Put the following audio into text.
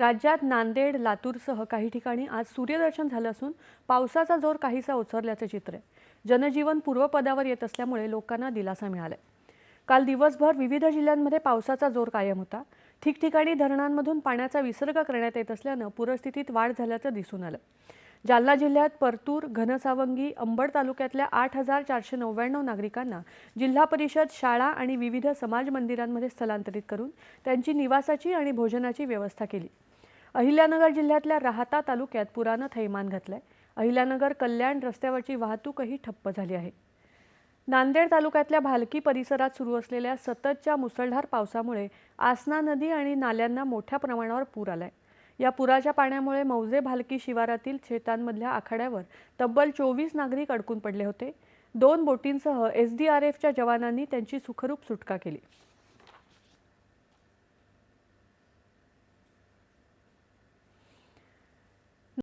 राज्यात नांदेड लातूरसह काही ठिकाणी आज सूर्यदर्शन झालं असून पावसाचा जोर काहीसा ओसरल्याचं चित्र आहे. जनजीवन पूर्वपदावर येत असल्यामुळे लोकांना दिलासा मिळालाय. काल दिवसभर विविध जिल्ह्यांमध्ये पावसाचा जोर कायम होता. ठिकठिकाणी धरणांमधून पाण्याचा विसर्ग करण्यात येत असल्यानं पूरस्थितीत वाढ झाल्याचं दिसून आलं. जालना जिल्ह्यात परतूर घनसावंगी अंबड तालुक्यातल्या आठ हजार चारशे नव्याण्णव नागरिकांना जिल्हा परिषद शाळा आणि विविध समाज मंदिरांमध्ये स्थलांतरित करून त्यांची निवासाची आणि भोजनाची व्यवस्था केली. अहिल्यानगर जिल्ह्यातल्या राहाता तालुक्यात पुरानं थैमान घातलंय. अहिल्यानगर कल्याण रस्त्यावरची वाहतूकही ठप्प झाली आहे. नांदेड तालुक्यातल्या भालकी परिसरात सुरू असलेल्या सततच्या मुसळधार पावसामुळे आसना नदी आणि नाल्यांना मोठ्या प्रमाणावर पूर आलाय. या पुराच्या पाण्यामुळे मौजे भालकी शिवारातील शेतांमधल्या आखाड्यावर तब्बल चोवीस नागरिक अडकून पडले होते. दोन बोटींसह एस डी आर एफच्या जवानांनी त्यांची सुखरूप सुटका केली.